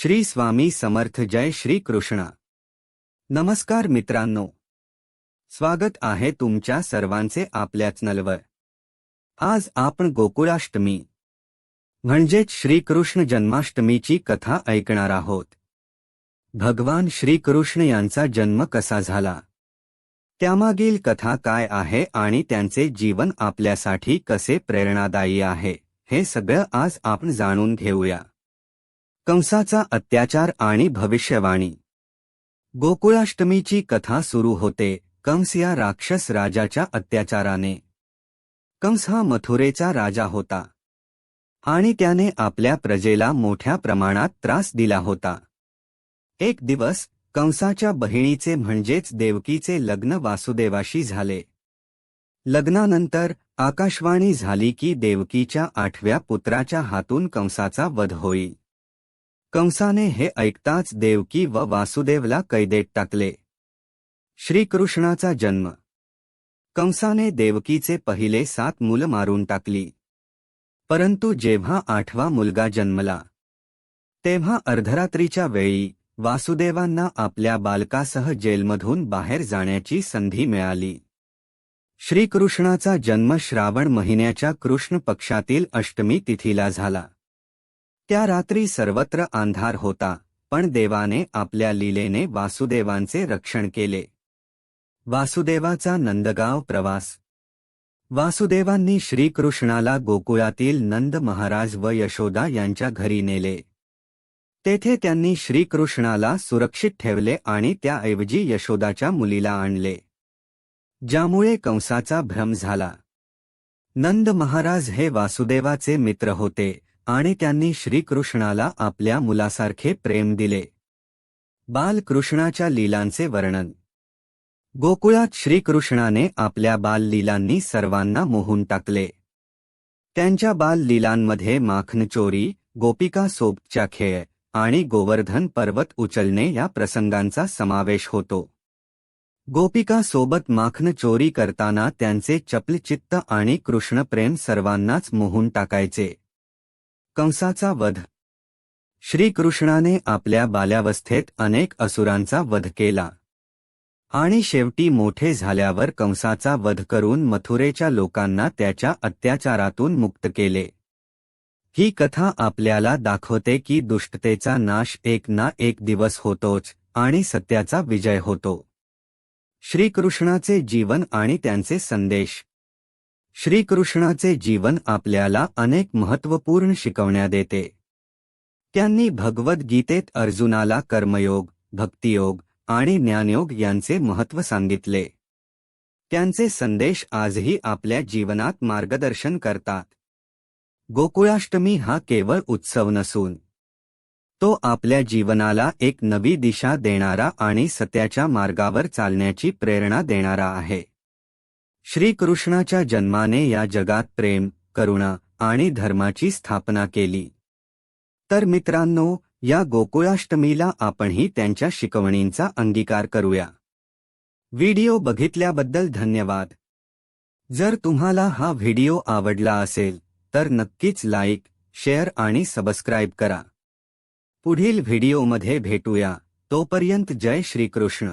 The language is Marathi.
श्री स्वामी समर्थ जय श्री कृष्ण. नमस्कार मित्रांनो. स्वागत आहे तुमच्या सर्वांचे आपल्या चॅनलवर आज आपण गोकुळाष्टमी. म्हणजेच श्रीकृष्ण जन्माष्टमीची कथा ऐकणार आहोत. भगवान श्रीकृष्ण यांचा जन्म कसा झाला? त्यामागील कथा काय आहे आणि त्यांचे जीवन आपल्यासाठी कसे प्रेरणादायी आहे हे सगळं आज आपण जाणून घेऊया. कंसाचा अत्याचार आणि भविष्यवाणी. गोकुळाष्टमीची कथा सुरू होते कंस या राक्षस राजाच्या अत्याचाराने. कंस हा मथुरेचा राजा होता. आणि त्याने आपल्या प्रजेला मोठ्या प्रमाणात त्रास दिला होता. एक दिवस कंसाच्या बहिणीचे म्हणजेच देवकीचे लग्न वासुदेवाशी झाले. लग्नानंतर आकाशवाणी झाली की देवकीच्या आठव्या पुत्राच्या हातून कंसाचा वध होई. कंसाने हे ऐकताच देवकी व वासुदेवला कैदेत टाकले. श्रीकृष्णाचा जन्म. कंसाने देवकीचे पहिले सात मुलं मारून टाकली. परंतु जेव्हा आठवा मुलगा जन्मला तेव्हा अर्धरात्रीच्या वेळी वासुदेवांना आपल्या बालकासह जेलमधून बाहेर जाण्याची संधी मिळाली. श्रीकृष्णाचा जन्म श्रावण महिन्याच्या कृष्ण पक्षातील अष्टमी तिथीला झाला. त्या रात्री सर्वत्र अंधार होता पण देवाने आपल्या लीलेने वासुदेवांचे रक्षण केले. वासुदेवाचा नंदगाव प्रवास. वासुदेवांनी श्रीकृष्णाला गोकुळातील नंद महाराज व यशोदा यांच्या घरी नेले. तेथे त्यांनी श्रीकृष्णाला सुरक्षित ठेवले आणि त्याऐवजी यशोदाच्या मुलीला आणले. ज्यामुळे कंसाचा भ्रम झाला. नंद महाराज हे वासुदेवाचे मित्र होते. आणि त्यांनी श्रीकृष्णाला आपल्या मुलासारखे प्रेम दिले. बालकृष्णाच्या लीलांचे वर्णन. गोकुळात श्रीकृष्णाने आपल्या बाललीलांनी सर्वांना मोहून टाकले. त्यांच्या बाललीलांमध्ये माखनचोरी गोपिका सोबच्या खेळ आणि गोवर्धन पर्वत उचलणे या प्रसंगांचा समावेश होतो. गोपिका सोबत माखन चोरी करताना त्यांचे चपलचित्त आणि कृष्णप्रेम सर्वांनाच मोहून टाकायचे. कंसाचा वध. श्रीकृष्णाने आपल्या बाल्यावस्थेत अनेक असुरांचा वध केला. आणि शेवटी मोठे झाल्यावर कंसाचा वध करून मथुरेच्या लोकांना त्याच्या अत्याचारातून मुक्त केले. ही कथा आपल्याला दाखवते की दुष्टतेचा नाश एक ना एक दिवस होतोच आणि सत्याचा विजय होतो. श्रीकृष्णाचे जीवन आणि त्यांचे संदेश. श्रीकृष्णाचे जीवन आपल्याला अनेक महत्त्वपूर्ण शिकवण्या देते. त्यांनी भगवद्गीतेत अर्जुनाला कर्मयोग भक्तियोग आणि ज्ञानयोग यांचे महत्त्व सांगितले. त्यांचे संदेश आजही आपल्या जीवनात मार्गदर्शन करतात. गोकुळाष्टमी हा केवळ उत्सव नसून तो आपल्या जीवनाला एक नवी दिशा देणारा आणि सत्याच्या मार्गावर चालण्याची प्रेरणा देणारा आहे. श्रीकृष्णाच्या जन्माने या जगात प्रेम करुणा आणि धर्माची स्थापना केली. तर मित्रांनो या गोकुळाष्टमीला आपणही त्यांच्या शिकवणींचा अंगीकार करूया. व्हिडिओ बघितल्याबद्दल धन्यवाद. जर तुम्हाला हा व्हिडिओ आवडला असेल तर नक्कीच लाईक शेअर आणि सबस्क्राईब करा. पुढील व्हिडिओमध्ये भेटूया. तोपर्यंत जय श्रीकृष्ण.